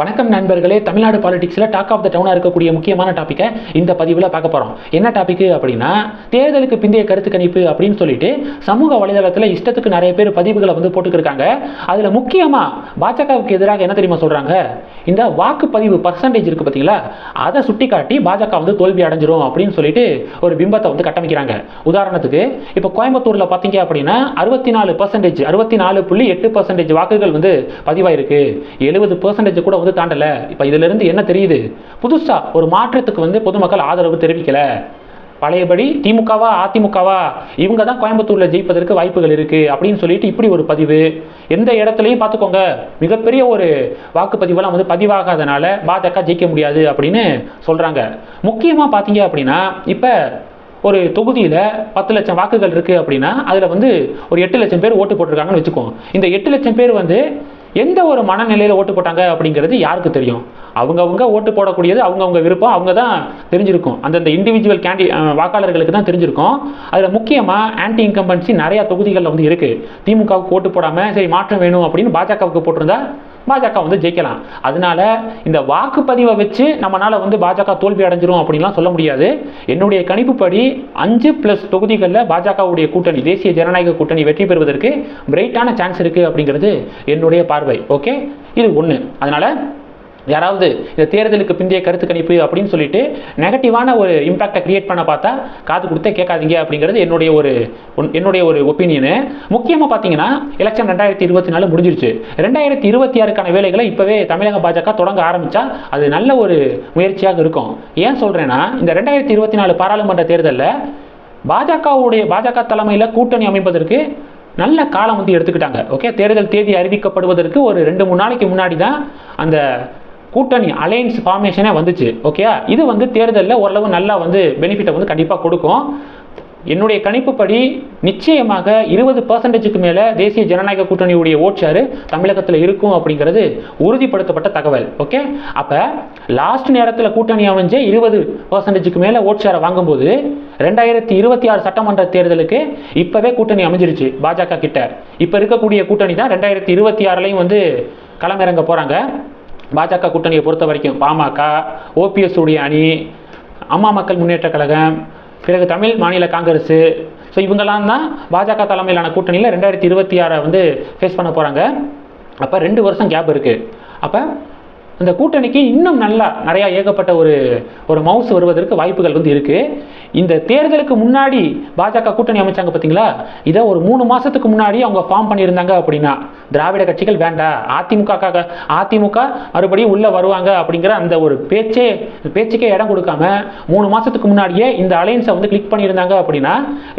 வணக்கம் நண்பர்களே. தமிழ்நாடு பாலிடிக்ஸில் டாக் ஆஃப் த டவுனாக இருக்கக்கூடிய முக்கியமான டாப்பிக்கை இந்த பதிவில் பார்க்க போகிறோம் என்ன டாபிக் அப்படின்னா தேர்தலுக்கு பிந்தைய கருத்து கணிப்பு அப்படின்னு சொல்லிட்டு சமூக வலைதளத்தில் இஷ்டத்துக்கு நிறைய பேர் பதிவுகளை வந்து போட்டுக்கிருக்காங்க. அதில் முக்கியமாக பாஜகவுக்கு எதிராக என்ன தெரியுமா சொல்கிறாங்க இந்த வாக்குப்பதிவு பர்சன்டேஜ் இருக்குது பார்த்தீங்களா அதை சுட்டி காட்டி பாஜக வந்து தோல்வி அடைஞ்சிரும் அப்படின்னு சொல்லிட்டு ஒரு பிம்பத்தை வந்து கட்டமைக்கிறாங்க. உதாரணத்துக்கு இப்போ கோயம்புத்தூரில் பார்த்தீங்க அப்படின்னா அறுபத்தி நாலு பர்சன்டேஜ் அறுபத்தி நாலு புள்ளி எட்டு பர்சன்டேஜ் வாக்குகள் வந்து பதிவாயிருக்கு. எழுபது பர்சன்டேஜ் கூட வந்து தாண்டல. இப்போ இதிலிருந்து என்ன தெரியுது? புதுசாக ஒரு மாற்றத்துக்கு வந்து பொதுமக்கள் ஆதரவு தெரிவிக்கலை. பழையபடி திமுகவா அதிமுகவா? இவங்க தான் கோயம்புத்தூரில் ஜெயிப்பதற்கு வாய்ப்புகள் இருக்குது அப்படின்னு சொல்லிட்டு இப்படி ஒரு பதிவு. எந்த இடத்துலையும் பார்த்துக்கோங்க. மிகப்பெரிய ஒரு வாக்குப்பதிவெல்லாம் வந்து பதிவாகாதனால பாஜக ஜெயிக்க முடியாது அப்படின்னு சொல்கிறாங்க முக்கியமாக பார்த்தீங்க அப்படின்னா இப்போ ஒரு தொகுதியில் பத்து லட்சம் வாக்குகள் இருக்குது அப்படின்னா அதில் வந்து ஒரு எட்டு லட்சம் பேர் ஓட்டு போட்டிருக்காங்கன்னு வச்சுக்கோம் இந்த எட்டு லட்சம் பேர் வந்து எந்த ஒரு மனநிலையில் ஓட்டு போட்டாங்க அப்படிங்கிறது யாருக்கு தெரியும்? அவங்கவுங்க ஓட்டு போடக்கூடியது அவங்கவுங்க விருப்பம் அவங்க தான் தெரிஞ்சிருக்கும். அந்தந்த இண்டிவிஜுவல் கேண்டி வாக்காளர்களுக்கு தான் தெரிஞ்சிருக்கும். அதில் முக்கியமாக ஆன்டி இன்கம்பன்சி நிறையா தொகுதிகளில் வந்து இருக்குது திமுகவுக்கு ஓட்டு போடாமல் சரி மாற்றம் வேணும் அப்படின்னு பாஜகவுக்கு போட்டிருந்தா பாஜக வந்து ஜெயிக்கலாம். அதனால இந்த வாக்குப்பதிவை வச்சு நம்மளால வந்து பாஜக தோல்வி அடைஞ்சிரும் அப்படின்லாம் சொல்ல முடியாது. என்னுடைய கணிப்புப்படி அஞ்சு பிளஸ் தொகுதிகளில் பாஜகவுடைய கூட்டணி தேசிய ஜனநாயக கூட்டணி வெற்றி பெறுவதற்கு பிரைட்டான சான்ஸ் இருக்கு அப்படிங்கிறது என்னுடைய பார்வை. ஓகே இது ஒன்று அதனால யாராவது இந்த தேர்தலுக்கு பிந்தைய கருத்து கணிப்பு அப்படின்னு சொல்லிட்டு நெகட்டிவான ஒரு இம்பாக்டை கிரியேட் பண்ண பார்த்தா காது கொடுத்தே கேட்காதீங்க அப்படிங்கிறது என்னுடைய ஒரு ஒன்- என்னுடைய ஒரு ஒப்பீனியனு முக்கியமாக பார்த்தீங்கன்னா எலெக்ஷன் ரெண்டாயிரத்தி இருபத்தி நாலு முடிஞ்சிருச்சு. ரெண்டாயிரத்தி இருபத்தி ஆறுக்கான வேலைகளை இப்போவே தமிழக பாஜக தொடங்க ஆரம்பித்தா அது நல்ல ஒரு முயற்சியாக இருக்கும். ஏன் சொல்கிறேன்னா இந்த ரெண்டாயிரத்தி இருபத்தி நாலு பாராளுமன்ற தேர்தலில் பாஜகவுடைய பாஜக தலைமையில் கூட்டணி அமைப்பதற்கு நல்ல காலம் வந்து எடுத்துக்கிட்டாங்க. ஓகே தேர்தல் தேதி அறிவிக்கப்படுவதற்கு ஒரு ரெண்டு மூணு நாளைக்கு முன்னாடி தான் அந்த கூட்டணி அலையன்ஸ் ஃபார்மேஷனே வந்துச்சு ஓகே இது வந்து தேர்தலில் ஓரளவு நல்லா வந்து பெனிஃபிட்டை வந்து கண்டிப்பாக கொடுக்கும். என்னுடைய கணிப்புப்படி நிச்சயமாக இருபது பர்சன்டேஜுக்கு மேலே தேசிய ஜனநாயக கூட்டணியுடைய ஓட் தமிழகத்தில் இருக்கும் அப்படிங்கிறது உறுதிப்படுத்தப்பட்ட தகவல் ஓகே அப்போ லாஸ்ட் நேரத்தில் கூட்டணி அமைஞ்சே இருபது பர்சன்டேஜுக்கு மேலே ஓட்சாரை வாங்கும்போது ரெண்டாயிரத்தி இருபத்தி ஆறு சட்டமன்ற தேர்தலுக்கு இப்போவே கூட்டணி அமைஞ்சிருச்சு பாஜக கிட்ட. இப்போ இருக்கக்கூடிய கூட்டணி தான் ரெண்டாயிரத்தி இருபத்தி ஆறுலையும் வந்து களமிறங்க போகிறாங்க பாஜக கூட்டணியை பொறுத்த வரைக்கும் பாமக ஓபிஎஸ் உடைய அணி அம்மா மக்கள் முன்னேற்ற கழகம் பிறகு தமிழ் மாநில காங்கிரஸ். ஸோ இவங்கெல்லாம் தான் பாஜக தலைமையிலான கூட்டணியில் ரெண்டாயிரத்தி இருபத்தி ஆறை வந்து ஃபேஸ் பண்ண போகிறாங்க அப்போ ரெண்டு வருஷம் கேப் இருக்குது அப்போ அந்த கூட்டணிக்கு இன்னும் நல்லா நிறையா ஏகப்பட்ட ஒரு ஒரு மவுஸ் வருவதற்கு வாய்ப்புகள் வந்து இருக்குது இந்த தேர்தலுக்கு முன்னாடி பாஜக கூட்டணி அமைச்சாங்க பார்த்தீங்களா? இதை ஒரு மூணு மாதத்துக்கு முன்னாடி அவங்க ஃபார்ம் பண்ணியிருந்தாங்க அப்படின்னா திராவிட கட்சிகள் வேண்டாம் அதிமுகக்காக அதிமுக மறுபடியும் உள்ளே வருவாங்க அப்படிங்கிற அந்த ஒரு பேச்சே பேச்சுக்கே இடம் கொடுக்காம மூணு மாதத்துக்கு முன்னாடியே இந்த அலையன்ஸை வந்து கிளிக் பண்ணியிருந்தாங்க அப்படின்னா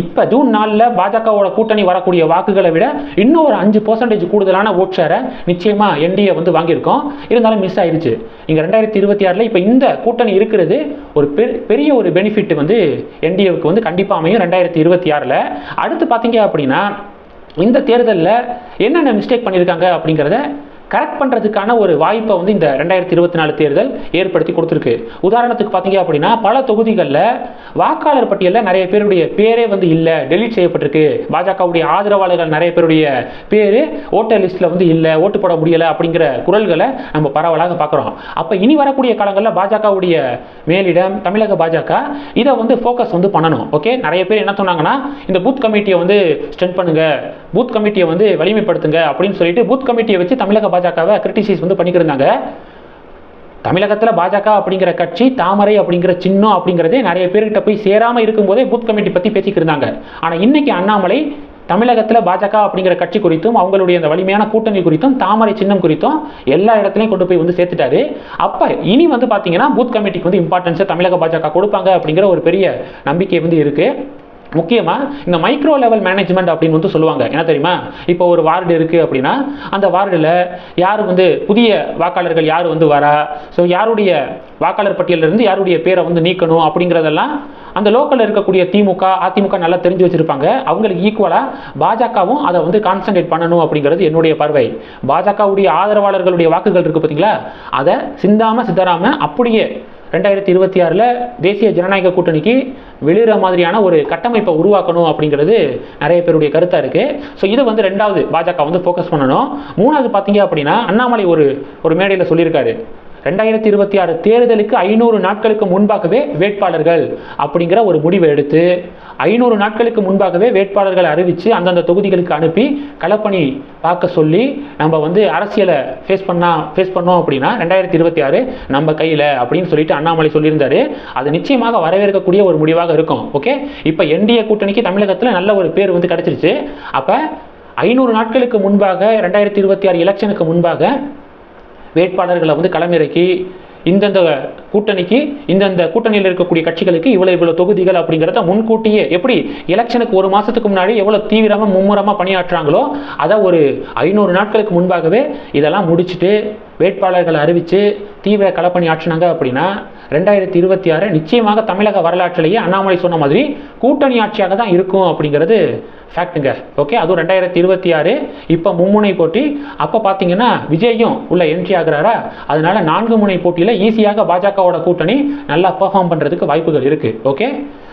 இப்போ ஜூன் நாலில் பாஜகவோட கூட்டணி வரக்கூடிய வாக்குகளை விட இன்னும் ஒரு அஞ்சு பர்சன்டேஜ் கூடுதலான ஓட் ஷேரை நிச்சயமாக என்டிஏ வந்து வாங்கியிருக்கோம். இருந்தாலும் மிஸ் ஆயிடுச்சு. இங்கே ரெண்டாயிரத்தி இருபத்தி ஆறில் இப்போ இந்த கூட்டணி இருக்கிறது ஒரு பெரிய ஒரு பெனிஃபிட் வந்து என்டிஏவுக்கு வந்து கண்டிப்பாக அமையும் ரெண்டாயிரத்தி இருபத்தி ஆறில். அடுத்து பார்த்தீங்க அப்படின்னா இந்த தேர்தலில் என்னென்ன மிஸ்டேக் பண்ணியிருக்காங்க அப்படிங்கிறத கரெக்ட் பண்ணுறதுக்கான ஒரு வாய்ப்பை வந்து இந்த ரெண்டாயிரத்தி இருபத்தி நாலு தேர்தல் ஏற்படுத்தி கொடுத்துருக்கு. உதாரணத்துக்கு பார்த்தீங்க அப்படின்னா பல தொகுதிகளில் வாக்காளர் பட்டியலில் நிறைய பேருடைய பேரே வந்து இல்லை டெலீட் செய்யப்பட்டிருக்கு. பாஜகவுடைய ஆதரவாளர்கள் நிறைய பேருடைய பேர் ஓட்டர் லிஸ்ட்டில் வந்து இல்லை ஓட்டு போட முடியலை அப்படிங்கிற குரல்களை நம்ம பரவலாக பார்க்குறோம். அப்போ இனி வரக்கூடிய காலங்களில் பாஜகவுடைய மேலிடம் தமிழக பாஜக இதை வந்து ஃபோக்கஸ் வந்து பண்ணணும். ஓகே நிறைய பேர் என்ன சொன்னாங்கன்னா இந்த பூத் கமிட்டியை வந்து ஸ்ட்ரென்த் பண்ணுங்கள் பூத் கமிட்டியை வந்து வலிமைப்படுத்துங்க அப்படின்னு சொல்லிட்டு பூத் கமிட்டியை வச்சு தமிழக பாஜகவை கிரிட்டிசைஸ் வந்து பண்ணிக்கிருந்தாங்க தமிழகத்தில் பாஜக அப்படிங்கிற கட்சி தாமரை அப்படிங்கிற சின்னம் அப்படிங்கிறதே நிறைய பேர்கிட்ட போய் சேராமல் இருக்கும்போதே பூத் கமிட்டி பற்றி பேசிக்கிருந்தாங்க இருந்தாங்க. ஆனால் இன்னைக்கு அண்ணாமலை தமிழகத்தில் பாஜக அப்படிங்கிற கட்சி குறித்தும் அவங்களுடைய அந்த வலிமையான கூட்டணி குறித்தும் தாமரை சின்னம் குறித்தும் எல்லா இடத்துலையும் கொண்டு போய் வந்து சேர்த்துட்டாரு. அப்போ இனி வந்து பார்த்தீங்கன்னா பூத் கமிட்டிக்கு வந்து இம்பார்ட்டன்ஸை தமிழக பாஜக கொடுப்பாங்க அப்படிங்கிற ஒரு பெரிய நம்பிக்கை வந்து இருக்குது முக்கியமாக இந்த மைக்ரோ லெவல் மேனேஜ்மெண்ட் அப்படின்னு வந்து சொல்லுவாங்க. என்ன தெரியுமா? இப்போ ஒரு வார்டு இருக்குது அப்படின்னா அந்த வார்டில் யார் வந்து புதிய வாக்காளர்கள் யார் வந்து வரா? ஸோ யாருடைய வாக்காளர் பட்டியலிருந்து யாருடைய பேரை வந்து நீக்கணும் அப்படிங்கிறதெல்லாம் அந்த லோக்கலில் இருக்கக்கூடிய திமுக அதிமுக நல்லா தெரிஞ்சு வச்சுருப்பாங்க. அவங்களுக்கு ஈக்குவலாக பாஜகவும் அதை வந்து கான்சன்ட்ரேட் பண்ணணும் அப்படிங்கிறது என்னுடைய பார்வை. பாஜகவுடைய ஆதரவாளர்களுடைய வாக்குகள் இருக்குது பார்த்தீங்களா? அதை சிந்தாமல் சிதறாமல் அப்படியே ரெண்டாயிரத்தி இருபத்தி ஆறில் தேசிய ஜனநாயக கூட்டணிக்கு வெளியிற மாதிரியான ஒரு கட்டமைப்பை உருவாக்கணும் அப்படிங்கிறது நிறைய பேருடைய கருத்தாக இருக்குது ஸோ இது வந்து ரெண்டாவது பாஜக வந்து ஃபோக்கஸ் பண்ணணும். மூணாவது பார்த்தீங்க அப்படின்னா அண்ணாமலை ஒரு ஒரு மேடையில் சொல்லியிருக்காரு. ரெண்டாயிரத்தி இருபத்தி ஆறு தேர்தலுக்கு ஐநூறு நாட்களுக்கு முன்பாகவே வேட்பாளர்கள் அப்படிங்கிற ஒரு முடிவை எடுத்து ஐநூறு நாட்களுக்கு முன்பாகவே வேட்பாளர்களை அறிவித்து அந்தந்த தொகுதிகளுக்கு அனுப்பி களப்பணி பார்க்க சொல்லி நம்ம வந்து அரசியலை ஃபேஸ் பண்ணால் ஃபேஸ் பண்ணோம் அப்படின்னா ரெண்டாயிரத்தி இருபத்தி ஆறு நம்ம கையில் அப்படின்னு சொல்லிட்டு அண்ணாமலை சொல்லியிருந்தாரு. அது நிச்சயமாக வரவேற்கக்கூடிய ஒரு முடிவாக இருக்கும். ஓகே இப்போ என்டிஏ கூட்டணிக்கு தமிழகத்தில் நல்ல ஒரு பேர் வந்து கிடச்சிருச்சு. அப்போ ஐநூறு நாட்களுக்கு முன்பாக ரெண்டாயிரத்தி இருபத்தி ஆறு எலெக்ஷனுக்கு முன்பாக வேட்பாளர்களை வந்து களமிறக்கி இந்தந்த கூட்டணிக்கு இந்தந்த கூட்டணியில் இருக்கக்கூடிய கட்சிகளுக்கு இவ்வளோ இவ்வளோ தொகுதிகள் அப்படிங்கிறத முன்கூட்டியே எப்படி எலெக்ஷனுக்கு ஒரு மாதத்துக்கு முன்னாடி எவ்வளோ தீவிரமாக மும்முரமாக பணியாற்றுறாங்களோ அதை ஒரு ஐநூறு நாட்களுக்கு முன்பாகவே இதெல்லாம் முடிச்சுட்டு வேட்பாளர்களை அறிவித்து தீவிர களப்பணி ஆற்றினாங்க அப்படின்னா ரெண்டாயிரத்தி இருபத்தி ஆறு நிச்சயமாக தமிழக வரலாற்றிலேயே அண்ணாமலை சொன்ன மாதிரி கூட்டணி ஆட்சியாக தான் இருக்கும் அப்படிங்கிறது ஃபேக்ட்டுங்க ஓகே அதுவும் ரெண்டாயிரத்தி இருபத்தி ஆறு இப்போ மும்முனை போட்டி. அப்போ பார்த்தீங்கன்னா விஜயும் உள்ள என்ட்ரி ஆகிறாரா? அதனால நான்கு முனை போட்டியில் ஈஸியாக பாஜகவோட கூட்டணி நல்லா பெர்ஃபார்ம் பண்ணுறதுக்கு வாய்ப்புகள் இருக்குது ஓகே